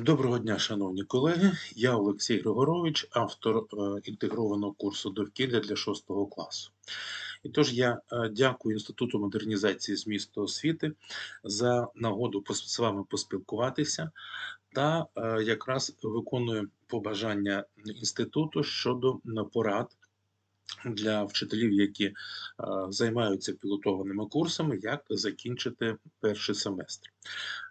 Доброго дня, шановні колеги. Я Олексій Григорович, автор е, інтегрованого курсу довкілля для 6 класу. І тож я е, дякую Інституту модернізації змісту освіти за нагоду з вами поспілкуватися та е, якраз виконую побажання інституту щодо порад для вчителів, які е, займаються пілотованими курсами, як закінчити перший семестр.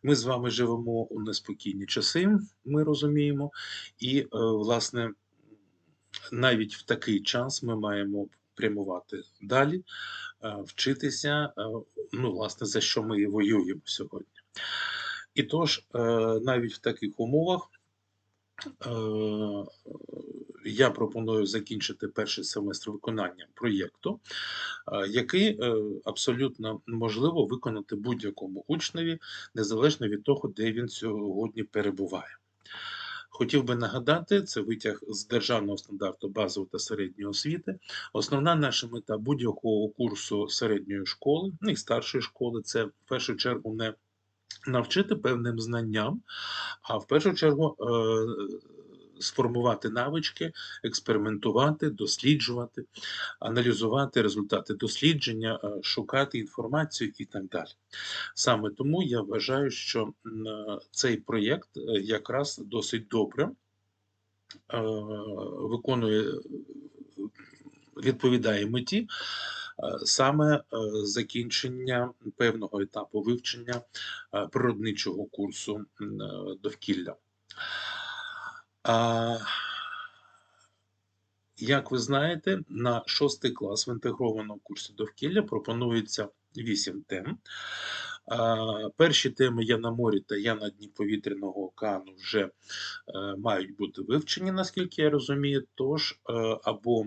Ми з вами живемо у неспокійні часи, ми розуміємо, і, е, власне, навіть в такий час ми маємо прямувати далі, е, вчитися, ну, власне, за що ми і воюємо сьогодні. І тож, навіть в таких умовах я пропоную закінчити перший семестр виконання проєкту, е, який е, абсолютно можливо виконати будь-якому учневі, незалежно від того, де він сьогодні перебуває. Хотів би нагадати, це витяг з державного стандарту базової та середньої освіти. Основна наша мета будь-якого курсу середньої школи, ну і старшої школи, це в першу чергу не навчити певним знанням, а в першу чергу е, сформувати навички, експериментувати, досліджувати, аналізувати результати дослідження, е, шукати інформацію і так далі. Саме тому я вважаю, що е, цей проєкт е, якраз досить добре виконує, відповідає меті саме закінчення певного етапу вивчення природничого курсу довкілля. А, як ви знаєте, на шостий клас в інтегрованому курсі довкілля пропонується вісім тем. А, Перші теми Я на морі та Я на дні повітряного океану вже е, мають бути вивчені, наскільки я розумію. Тож е, або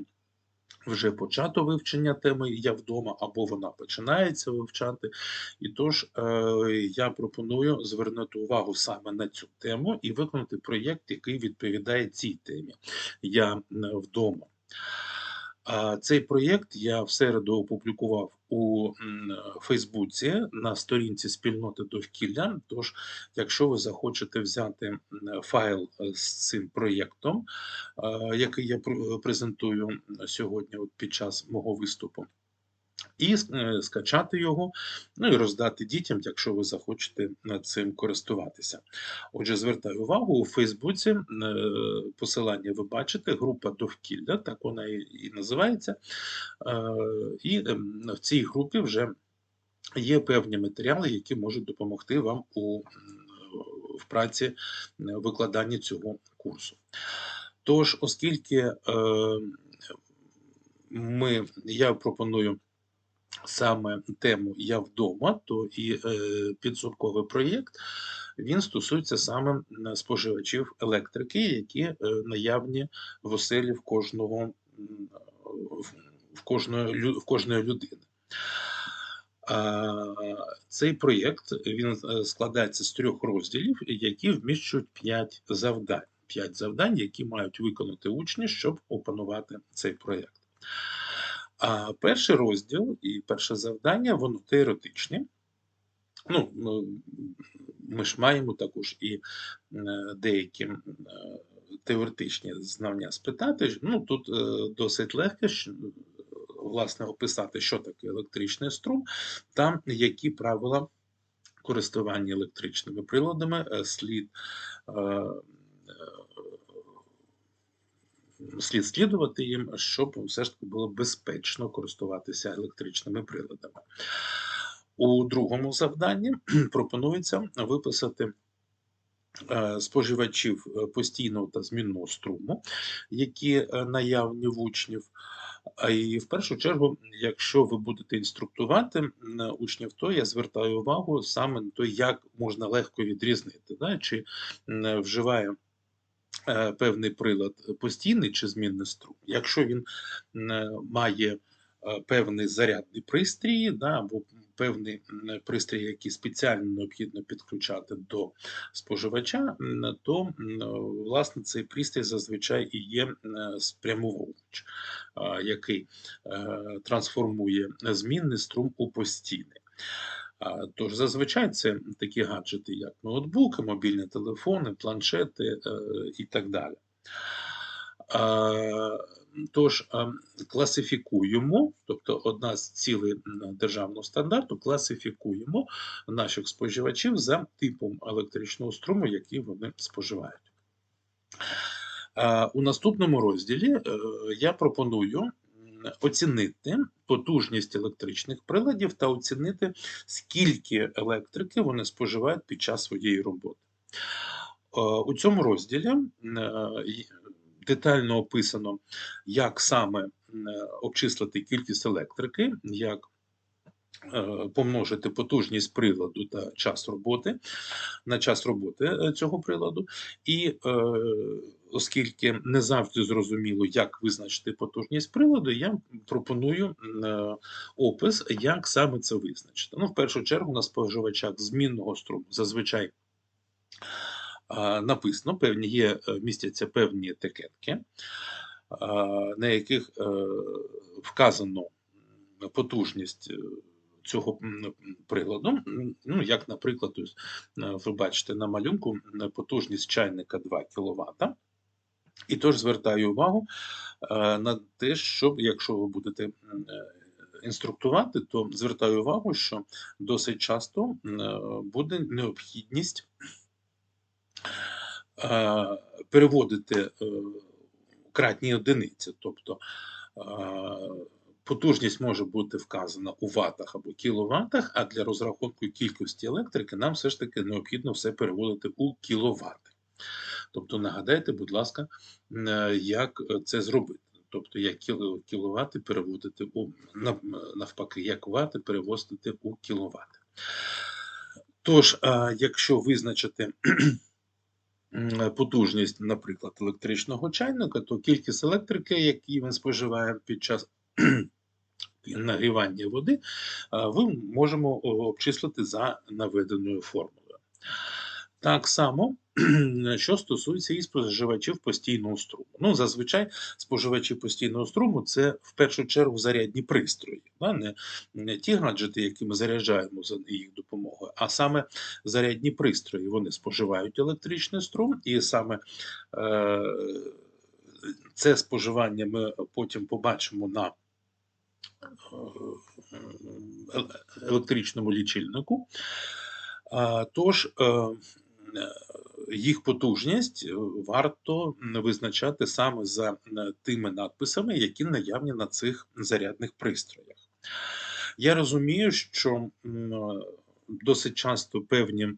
вже почато вивчення теми Я вдома, або вона починається вивчати. І тож е, я пропоную звернути увагу саме на цю тему і виконати проєкт, який відповідає цій темі Я вдома. Цей проєкт я в середу опублікував у Фейсбуці на сторінці спільноти довкілля. Тож, якщо ви захочете взяти файл е, з цим проєктом, який я презентую сьогодні під час мого виступу, і е, скачати його, ну і роздати дітям, якщо ви захочете е, цим користуватися. Отже, звертаю увагу у Фейсбуці е, посилання ви бачите, група довкілля, так вона і, називається. Е, І ем, в цій групі вже є певні матеріали, які можуть допомогти вам у в праці викладанні цього курсу. Тож, оскільки ми, я пропоную саме тему Я вдома, то і е, підсумковий проєкт він стосується саме споживачів електрики, які е, наявні в оселі в кожного в, кожної, в кожної людини. Цей проєкт він е, складається з трьох розділів, які вміщують п'ять завдань. П'ять завдань, які мають виконати учні, щоб опанувати цей проєкт. А перший розділ і перше завдання, воно теоретичне. Ну, ну, ми ж маємо також і е, деякі е, теоретичні знання спитати. Ну, тут е, досить легко власне описати, що таке електричний струм, та які правила користування електричними приладами слід. Слід слідувати їм, щоб все ж таки було безпечно користуватися електричними приладами. У другому завданні пропонується виписати е, споживачів е, постійного та змінного струму, які е, наявні в учнів. І в першу чергу, якщо ви будете інструктувати учнів, то я звертаю увагу саме на те, як можна легко відрізнити, да, чи вживає певний прилад постійний чи змінний струм. Якщо він м, має е, певний зарядний пристрій, да, або певний пристрій, який спеціально необхідно підключати до споживача, то власне цей пристрій зазвичай і є спрямовувач, який е, трансформує змінний струм у постійний. Тож зазвичай це такі гаджети, як ноутбуки, мобільні телефони, планшети е, і так далі. Тож класифікуємо, тобто одна з цілей державного стандарту, класифікуємо наших споживачів за типом електричного струму, який вони споживають. У наступному розділі е, я пропоную оцінити потужність електричних приладів та оцінити, скільки електрики вони споживають під час своєї роботи. Е, У цьому розділі е, детально описано, як саме обчислити кількість електрики, як е, помножити потужність приладу та час роботи на час роботи е, цього приладу. І е, оскільки не завжди зрозуміло, як визначити потужність приладу, я пропоную е, опис, як саме це визначити. Ну, в першу чергу на споживачах змінного струму зазвичай написано, певні є, е, містяться певні етикетки, на яких е, вказано потужність е, цього м, приладу. Ну, як, наприклад, е, ви бачите на малюнку потужність чайника 2 кВт. І тож звертаю увагу е, на те, щоб якщо ви будете е, інструктувати, то звертаю увагу, що досить часто буде необхідність переводити кратні одиниці. Тобто потужність може бути вказана у ватах або кіловатах, а для розрахунку кількості електрики нам все ж таки необхідно все переводити у кіловати. Тобто нагадайте, будь ласка, е, як це зробити. Тобто, як кіловати переводити у навпаки, як вати переводити у кіловати. Тож, е, якщо визначити потужність, наприклад, електричного чайника, то кількість електрики, яку він споживає під час нагрівання води, е, ви можемо обчислити за наведеною формулою. Так само, що стосується і споживачів постійного струму. Ну, зазвичай споживачі постійного струму це в першу чергу зарядні пристрої, не, не ті гаджети, які ми заряджаємо за їх допомогою, а саме зарядні пристрої. Вони споживають електричний струм, і саме е, це споживання ми потім побачимо на е, електричному лічильнику. Тож е, е, їх потужність е, варто визначати саме за е, тими надписами, які наявні на цих зарядних пристроях. Я розумію, що е, досить часто певні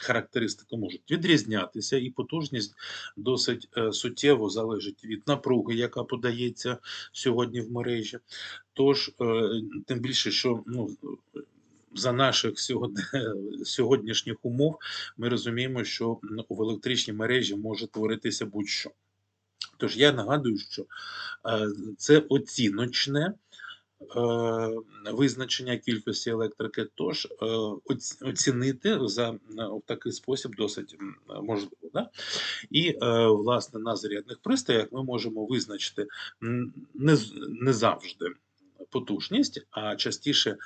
характеристики можуть відрізнятися, і потужність досить е, суттєво залежить від напруги, яка подається сьогодні в мережі. Тож, е, тим більше, що ну, за наших сьогоднішніх умов ми розуміємо, що в електричній мережі може творитися будь-що. Тож я нагадую, що е, це оціночне е, визначення кількості електрики, тож оцінити за в такий спосіб досить можливо. Да? І власне на зарядних пристроях ми можемо визначити не завжди потужність, а частіше е,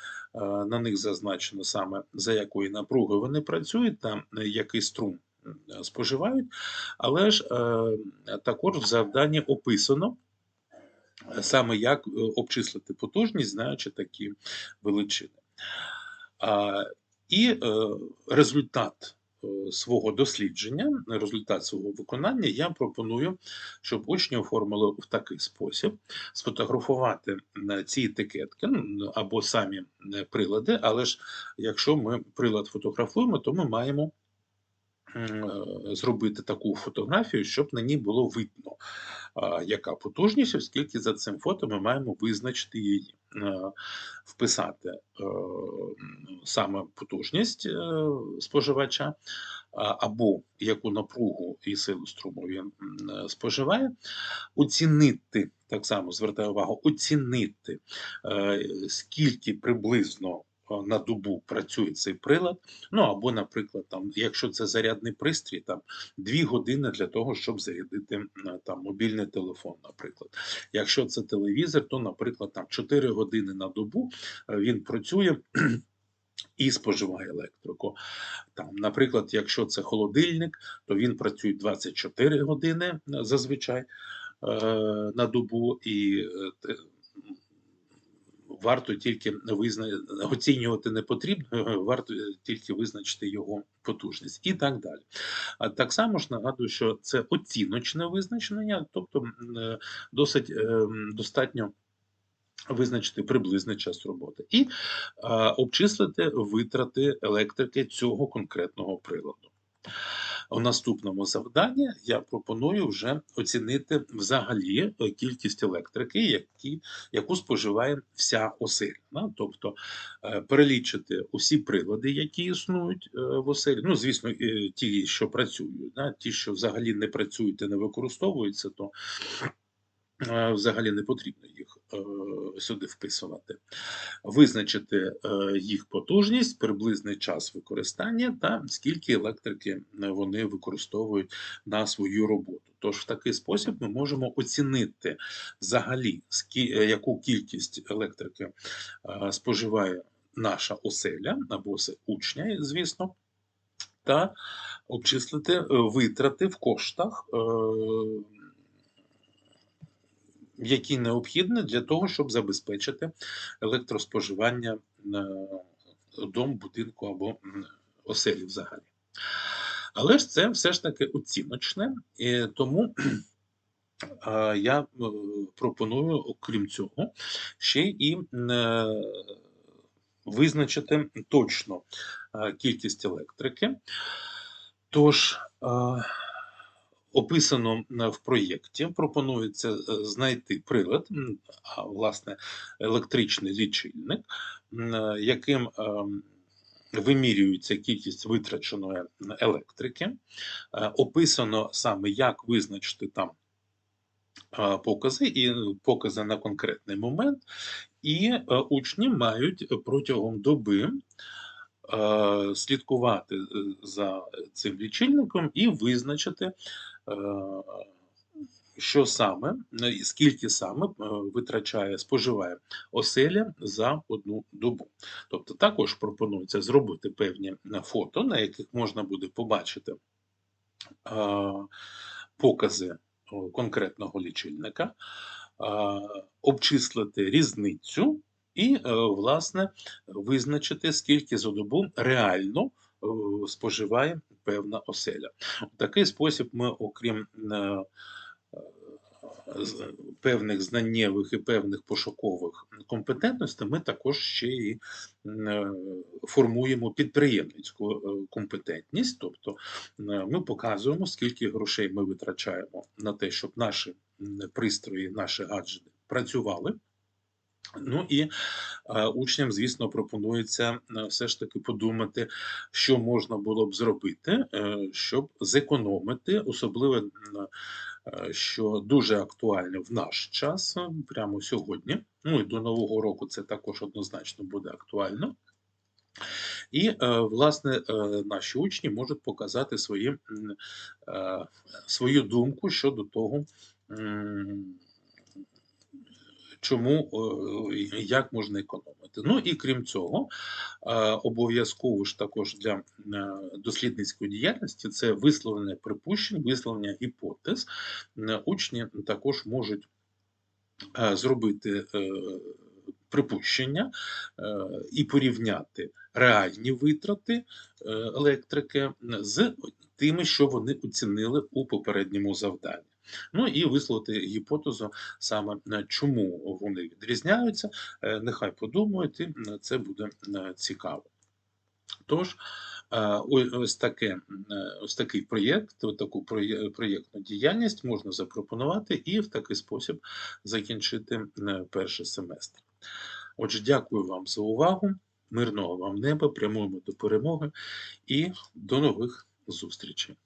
на них зазначено саме за якої напруги вони працюють та який струм споживають. Але ж е, також в завданні описано е, саме як обчислити потужність, знаючи такі величини. І результат свого дослідження, результат свого виконання, я пропоную, щоб учні оформили в такий спосіб: сфотографувати е, ці етикетки ну, або самі е, прилади. Але ж якщо ми прилад фотографуємо, то ми маємо е, зробити таку фотографію, щоб на ній було видно, яка потужність, оскільки за цим фото ми маємо визначити її, е, вписати е, саме потужність е, споживача, або яку напругу і силу струму він споживає, оцінити, так само звертаю увагу, оцінити, скільки приблизно на добу працює цей прилад. Ну або, наприклад, там, якщо це зарядний пристрій, там 2 години для того, щоб зарядити там мобільний телефон, наприклад. Якщо це телевізор, то, наприклад, там 4 години на добу е, він працює. і споживає електрику. Там, наприклад, якщо це холодильник, то він працює 24 години е, зазвичай е, на добу, і е, варто тільки визна... оцінювати не потрібно, варто тільки визначити його потужність і так далі. А так само ж нагадую, що це оціночне визначення, тобто е, досить е, достатньо визначити приблизний час роботи і е, обчислити витрати електрики цього конкретного приладу. У наступному завданні я пропоную вже оцінити взагалі е, кількість електрики, які, яку споживає вся оселя. Тобто е, перелічити усі прилади, які існують е, в оселі. Ну, звісно, ті, що працюють, ті, що взагалі не працюють і не використовуються, то взагалі не потрібно їх е, сюди вписувати. Визначити е, їх потужність, приблизний час використання та скільки електрики е, вони використовують на свою роботу. Тож в такий спосіб ми можемо оцінити взагалі, е, яку кількість електрики е, споживає наша оселя або учня, звісно, та обчислити е, витрати в коштах. Які необхідні для того, щоб забезпечити електроспоживання е, дому, будинку або оселі взагалі. Але ж це все ж таки оціночне, тому я е, пропоную, окрім цього, ще і е, визначити точно кількість електрики. Тож, описано е, в проєкті, пропонується е, знайти прилад, а власне електричний лічильник, е, яким ем, вимірюється кількість витраченої електрики. Описано саме, як визначити там покази і покази на конкретний момент, і учні мають протягом доби слідкувати за цим лічильником і визначити, що саме, е, скільки саме е, витрачає, споживає оселя за одну добу. Тобто також пропонується зробити певні е, фото, на яких можна буде побачити е, покази конкретного лічильника, е, обчислити різницю і, е, власне, визначити, скільки за добу реально е, споживає певна оселя. В такий спосіб ми, окрім е, певних знаннєвих і певних пошукових компетентностей, ми також ще і е, формуємо підприємницьку е, компетентність, тобто ми показуємо, скільки грошей ми витрачаємо на те, щоб наші пристрої, наші гаджети працювали. Ну і е, учням, звісно, пропонується е, все ж таки подумати, що можна було б зробити, е, щоб зекономити, особливо, що дуже актуально в наш час, прямо сьогодні. Ну і до Нового року це також однозначно буде актуально. І, власне, наші учні можуть показати свої, свою думку щодо того, чому як можна економити. Ну і крім цього, е, обов'язково ж також для е, дослідницької діяльності це висловлення припущень, висловлення гіпотез. Е, Учні також можуть зробити припущення і порівняти реальні витрати електрики з тими, що вони оцінили у попередньому завданні. Ну і висловити гіпотезу саме е, чому вони відрізняються. Е, Нехай подумають, і це буде е, цікаво. Тож, е, ось таке, е, ось такий проєкт, таку проєктну діяльність можна запропонувати і в такий спосіб закінчити е, перший семестр. Отже, дякую вам за увагу. Мирного вам неба, прямуємо до перемоги і до нових зустрічей.